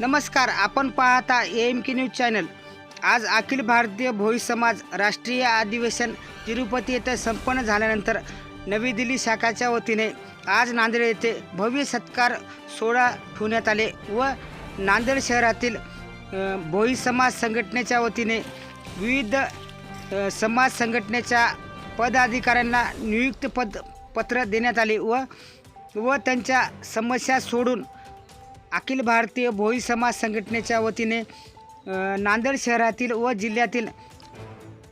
नमस्कार आपण पाहता एम के न्यूज चॅनल आज अखिल भारतीय भोई समाज राष्ट्रीय अधिवेशन तिरुपती येथे संपन्न झाल्यानंतर नवी दिल्ली शाखाच्या वतीने आज नांदेड येथे भव्य सत्कार सोहळा ठेवण्यात आले व नांदेड शहरातील भोई समाज संघटनेच्या वतीने विविध समाज संघटनेच्या पदाधिकाऱ्यांना नियुक्त पद पत्र देण्यात आले व व त्यांच्या समस्या सोडून अखिल भारतीय भोई समाज संघटनेच्या वतीने नांदेड शहरातील व जिल्ह्यातील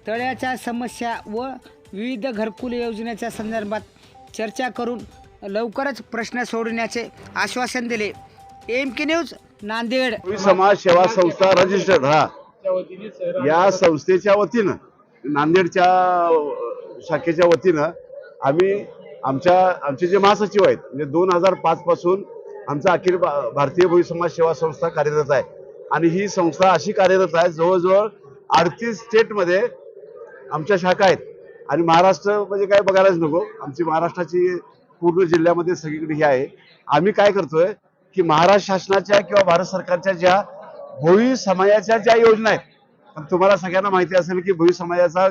तळ्याच्या समस्या व विविध घरकुल योजनेच्या संदर्भात चर्चा करून लवकरच प्रश्न सोडवण्याचे आश्वासन दिले. M K news Nanded. समाज सेवा संस्था रजिस्टर्ड हा. या संस्थेच्या वतीनं नांदेडच्या शाखेच्या वतीनं आम्ही आमच्या आमचे जे महासचिव आहेत म्हणजे दोन हजार पाचपासून आमचा अखिल भारतीय भोई समाज सेवा संस्था कार्यरत आहे. आणि ही संस्था अशी कार्यरत आहे जवळजवळ अडतीस स्टेटमध्ये आमच्या शाखा आहेत. आणि महाराष्ट्र म्हणजे काय बघायलाच नको. आमची महाराष्ट्राची पूर्ण जिल्ह्यामध्ये सगळीकडे ही आहे. आम्ही काय करतोय की महाराष्ट्र शासनाच्या किंवा भारत सरकारच्या ज्या भोई समाजाच्या ज्या योजना आहेत पण तुम्हाला सगळ्यांना माहिती असेल की भोई समाजाचा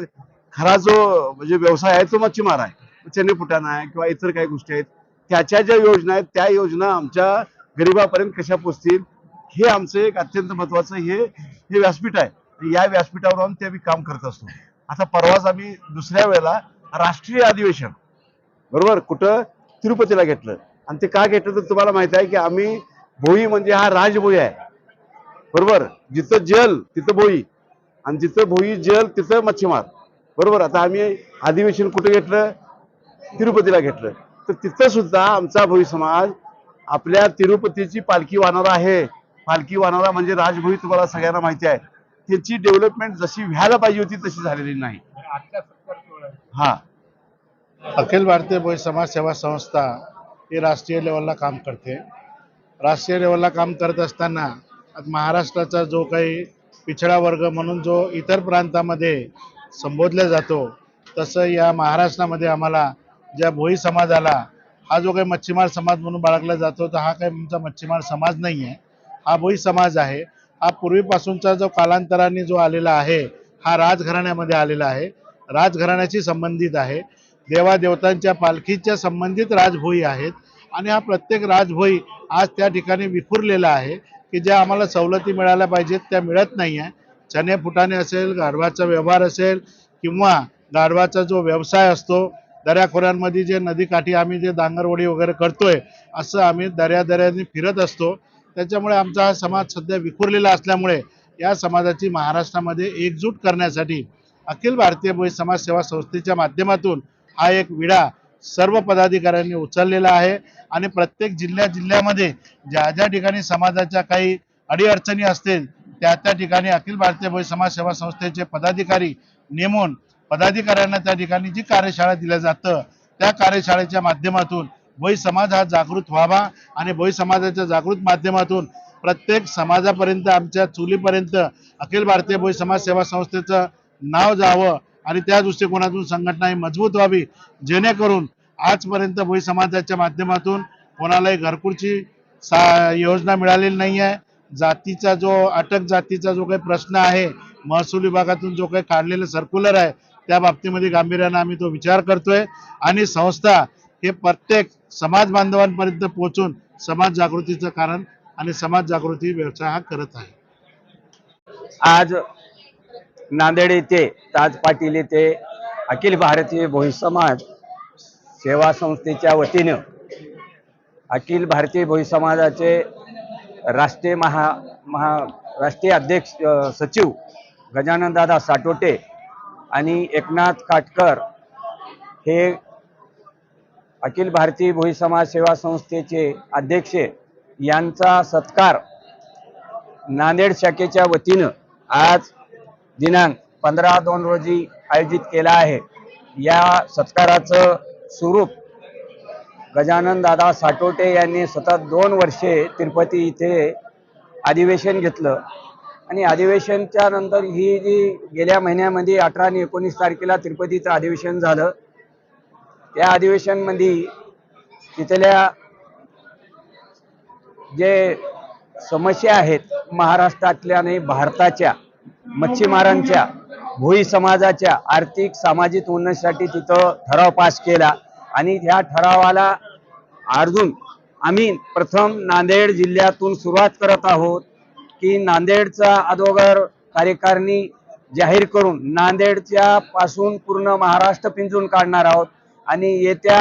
खरा जो म्हणजे व्यवसाय आहे तो मच्छीमार आहे. चणे फुटाणा आहे किंवा इतर काही गोष्टी आहेत. त्याच्या ज्या योजना आहेत त्या योजना आमच्या गरिबापर्यंत कशा पोचतील हे आमचं एक अत्यंत महत्वाचं हे हे व्यासपीठ आहे. या व्यासपीठावर आम्ही ते आम्ही काम करत असतो. आता परवाच आम्ही दुसऱ्या वेळेला राष्ट्रीय अधिवेशन बरोबर? कुठं? तिरुपतीला घेतलं. आणि ते का घेतलं तर तुम्हाला माहीत आहे की आम्ही भोई म्हणजे हा राजभोई आहे. बरोबर? जिथं जल तिथं भोई. आणि जिथं भोई जल तिथं मच्छीमार. बरोबर? आता आम्ही अधिवेशन कुठं घेतलं? तिरुपतीला घेतलं. तर तिथं सुद्धा आमचा भोई समाज आपल्या तिरुपतीची पालखी वाहणारा आहे. पालखी वाहणारा म्हणजे राजभोई तुम्हाला सगळ्यांना माहिती आहे. त्याची डेव्हलपमेंट जशी व्हायला पाहिजे होती तशी झालेली नाही. हा. अखिल भारतीय भोई समाज सेवा संस्था ही राष्ट्रीय लेवलला काम करते. राष्ट्रीय लेवलला काम करत असताना महाराष्ट्राचा जो काही पिछडा वर्ग म्हणून जो इतर प्रांतामध्ये संबोधला जातो तसं या महाराष्ट्रामध्ये आम्हाला ज्या भोई समाजाला हा जो काही मच्छीमार समाज म्हणून बाळगला जातो तर हा काही आमचा मच्छीमार समाज नाही आहे हा भोई समाज आहे. हा पूर्वीपासूनचा जो कालांतराने जो आलेला आहे हा राजघराण्यामध्ये आलेला आहे. राजघराण्याशी संबंधित आहे. देवादेवतांच्या पालखीच्या संबंधित राजभोई आहेत. आणि हा प्रत्येक राजभोई आज त्या ठिकाणी विखुरलेला आहे की ज्या आम्हाला सवलती मिळायला पाहिजेत त्या मिळत नाही आहे चणे फुटाणे असेल गाढवाचा व्यवहार असेल किंवा गाढवाचा जो व्यवसाय असतो दऱ्याखोऱ्यांमध्ये जे नदीकाठी आम्ही जे डांगरवडी वगैरे करतोय असं आम्ही दऱ्या दऱ्याने फिरत असतो. त्याच्यामुळे आमचा हा समाज सध्या विखुरलेला असल्यामुळे या समाजाची महाराष्ट्रामध्ये एकजूट करण्यासाठी अखिल भारतीय भोई समाज सेवा संस्थेच्या माध्यमातून हा एक विडा सर्व पदाधिकाऱ्यांनी उचललेला आहे. आणि प्रत्येक जिल्ह्या जिल्ह्यामध्ये ज्या ज्या ठिकाणी समाजाच्या काही अडीअडचणी असतील त्या त्या ठिकाणी अखिल भारतीय भोई समाज सेवा संस्थेचे पदाधिकारी नेमून पदाधिकाऱ्यांना त्या ठिकाणी जी कार्यशाळा दिल्या जातं त्या कार्यशाळेच्या माध्यमातून भोई समाज हा जागृत व्हावा आणि भोई समाजाच्या जागृत माध्यमातून प्रत्येक समाजापर्यंत आमच्या चुलीपर्यंत अखिल भारतीय भोई समाज सेवा संस्थेचं नाव जावं आणि त्या दृष्टिकोनातून संघटना ही मजबूत व्हावी जेणेकरून आजपर्यंत भोई समाजाच्या माध्यमातून कोणालाही घरकुलची सा योजना मिळालेली नाही आहे जातीचा जो अटक जातीचा जो काही प्रश्न आहे महसूल विभागातून जो काही काढलेलं सर्क्युलर आहे त्या बाबतीमध्ये गांभीर्यानं आम्ही तो विचार करतोय आणि संस्था हे प्रत्येक समाज बांधवांपर्यंत पोहोचून समाज जागृतीचं कारण आणि समाज जागृती व्यवसाय हा करत आहे. आज नांदेड येथे ताज पाटील येथे अखिल भारतीय भोई समाज सेवा संस्थेच्या वतीनं अखिल भारतीय भोई समाजाचे राष्ट्रीय महा महा राष्ट्रीय अध्यक्ष सचिव गजानन दादा साटोटे आणि एकनाथ काटकर हे अखिल भारतीय भोई समाज सेवा संस्थेचे अध्यक्ष यांचा सत्कार नांदेड शाखेच्या वतीनं आज दिनांक पंधरा दोन रोजी आयोजित केला आहे. या सत्काराचं स्वरूप गजानन दादा साटोटे यांनी सतत दोन वर्षे तिरुपती इथे अधिवेशन घेतलं. आणि अधिवेशनच्या नंतर ही जी गेल्या महिन्यामध्ये अठरा आणि एकोणीस तारखेला तिरुपतीचं अधिवेशन झालं त्या अधिवेशनमध्ये तिथल्या जे समस्या आहेत महाराष्ट्रातल्या आणि भारताच्या मच्छीमारांच्या भोई समाजाच्या आर्थिक सामाजिक उन्नतीसाठी तिथं ठराव पास केला. आणि ह्या ठरावाला अर्जुन आम्ही प्रथम नांदेड जिल्ह्यातून सुरुवात करत आहोत. की नांदेडचा अगोदर कार्यकारिणी जाहीर करून नांदेडच्या पासून पूर्ण महाराष्ट्र पिंजून काढणार आहोत. आणि येत्या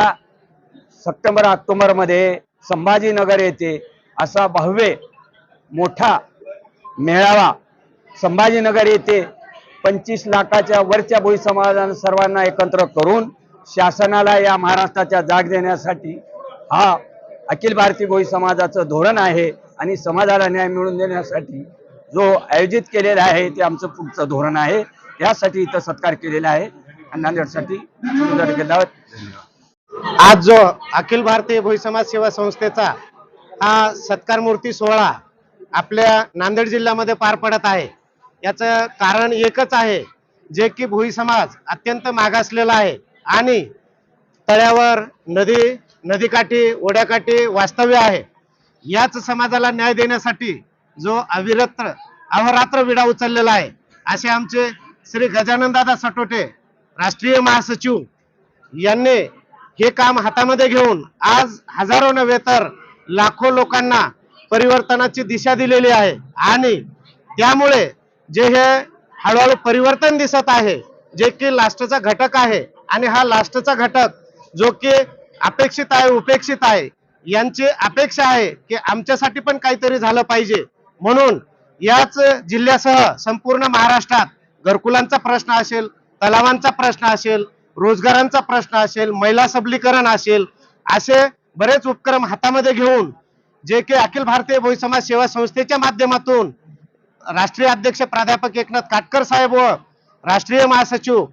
सप्टेंबर ऑक्टोबरमध्ये संभाजीनगर येथे असा भव्य मोठा मेळावा संभाजीनगर येथे पंचवीस लाखाच्या वरच्या भोई समाजानं सर्वांना एकत्र करून शासनाला या महाराष्ट्राच्या जाग देण्यासाठी हा अखिल भारतीय भोई समाजाचं धोरण आहे. आणि समाजाला न्याय मिळवून देण्यासाठी जो आयोजित केलेला आहे ते आमचं पुढचं धोरण आहे. यासाठी इथं सत्कार केलेला आहे. आणि नांदेडसाठी आज जो अखिल भारतीय भोई समाज सेवा संस्थेचा हा सत्कार मूर्ती सोहळा आपल्या नांदेड जिल्ह्यामध्ये पार पडत आहे. याचं कारण एकच आहे जे की भोई समाज अत्यंत मागासलेला आहे. आणि तळ्यावर नदी नदीकाठी ओढ्याकाठी वास्तव्य आहे. याच समाजाला न्याय देण्यासाठी जो अविरत्र अहोरात्र विडा उचललेला आहे असे आमचे श्री गजाननदादा सटोटे राष्ट्रीय महासचिव यांनी हे काम हातामध्ये घेऊन आज हजारो नव्हे तर लाखो लोकांना परिवर्तनाची दिशा दिलेली आहे. आणि त्यामुळे जे हे हळूहळू परिवर्तन दिसत आहे जे की लास्टचा घटक आहे आणि हा लास्टचा घटक जो की अपेक्षित आहे उपेक्षित आहे यांची अपेक्षा आहे की आमच्यासाठी पण काहीतरी झालं पाहिजे. म्हणून याच जिल्ह्यासह संपूर्ण महाराष्ट्रात घरकुलांचा प्रश्न असेल तलावांचा प्रश्न असेल रोजगारांचा प्रश्न असेल महिला सबलीकरण असेल असे बरेच उपक्रम हातामध्ये घेऊन जे की अखिल भारतीय भोई समाज सेवा संस्थेच्या माध्यमातून राष्ट्रीय अध्यक्ष प्राध्यापक एकनाथ काटकर साहेब व राष्ट्रीय महासचिव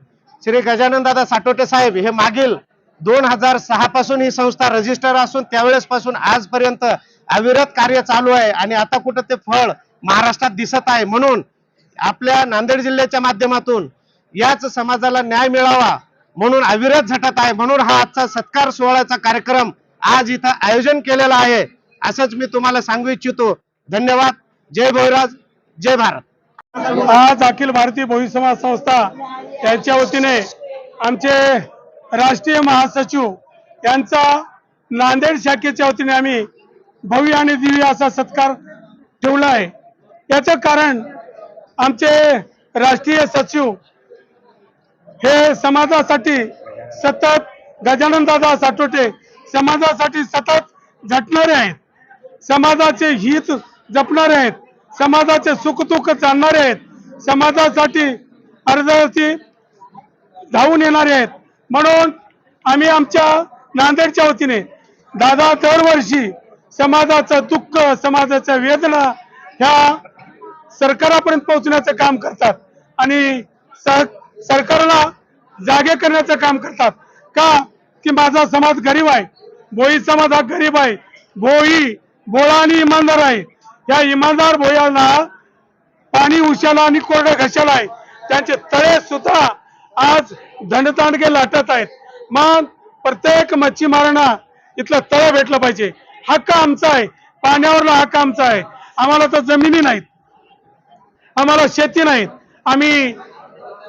श्री गजानन दादा साटोटे साहेब हे मागील दोन हजार सहा पासून ही संस्था रजिस्टर असून त्यावेळेस पासून आजपर्यंत अविरत कार्य चालू आहे आणि आता कुठं ते फळ महाराष्ट्रात दिसत आहे म्हणून आपल्या नांदेड जिल्ह्याच्या माध्यमातून याच समाजाला न्याय मिळावा म्हणून अविरत झटत आहे म्हणून हा आजचा सत्कार सोहळ्याचा कार्यक्रम आज इथं आयोजन केलेला आहे असंच मी तुम्हाला सांगू इच्छितो. धन्यवाद. जय भोईराज. जय भारत. आज अखिल भारतीय भोई समाज संस्था यांच्या वतीने आमचे राष्ट्रीय महासचिव यांचा नांदेड शाखेच्या वतीने आम्ही भव्य आणि दिव्य असा सत्कार ठेवला आहे. याचं कारण आमचे राष्ट्रीय सचिव हे समाजासाठी सतत गजाननदादा साठोटे साटोटे समाजासाठी सतत झटणारे आहेत. समाजाचे हित जपणारे आहेत. समाजाचे सुखदुःख जाणणारे आहेत. समाजासाठी अर्जाची धावून येणारे आहेत. म्हणून आम्ही आमच्या नांदेडच्या वतीने दादा दरवर्षी समाजाचं दुःख समाजाच्या वेदना ह्या सरकारापर्यंत पोहोचण्याचं काम करतात आणि सर सरकारला जागे करण्याचं काम करतात. का? की माझा समाज गरीब आहे भोई समाज हा गरीब आहे भोई भोळा आणि इमानदार आहे. या इमानदार भोयाला पाणी उशाला आणि कोरड्या घशाला आहे. त्यांचे तळे सुद्धा आज दंडतांडगे लाटत आहेत. मग प्रत्येक मच्छीमारांना इथलं तळ भेटलं पाहिजे. हक्क आमचा आहे. पाण्यावरला हक्क आमचा आहे. आम्हाला तर जमिनी नाहीत. आम्हाला शेती नाहीत. आम्ही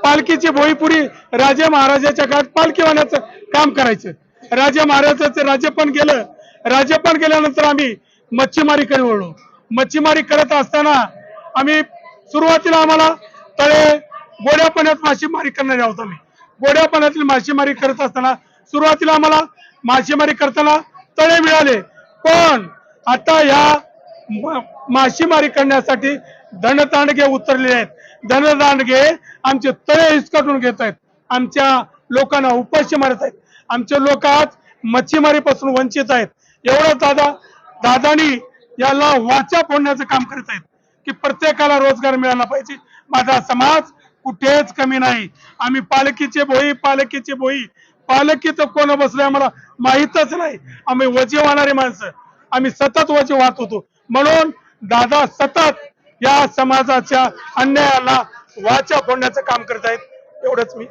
पालखीची भोईपुरी राजे महाराजाच्या काळात पालखीवाण्याचं काम करायचं. राजे महाराजाचं राज्य पण गेलं राज्य पण गेल्यानंतर आम्ही मच्छीमारीकडे वळलो. मच्छीमारी करत असताना आम्ही सुरुवातीला आम्हाला तळे गोड्या पाण्यात मासेमारी करणारे आहोत आम्ही. गोड्या पाण्यातील मासेमारी करत असताना सुरुवातीला आम्हाला मासेमारी करताना तळे मिळाले. पण आता या मासेमारी करण्यासाठी धनदांडगे उतरलेले आहेत. धनदांडगे आमचे तळे हिसकाटून घेत आहेत. आमच्या लोकांना उपाशी मारत आहेत. आमचे लोक आज मच्छीमारीपासून वंचित आहेत. एवढं दादा दादानी याला वाचा फोडण्याचं काम करत आहेत. की प्रत्येकाला रोजगार मिळाला पाहिजे. माझा समाज कुठेच कमी नाही. आम्ही पालखीचे भोई पालखीचे भोई. पालखीचं कोण बसलंय आम्हाला माहीतच नाही. आम्ही वजे वाहणारी माणसं. आम्ही सतत वजे वाहत होतो. म्हणून दादा सतत या समाजाच्या अन्यायाला वाचा फोडण्याचं काम करत आहेत एवढंच मी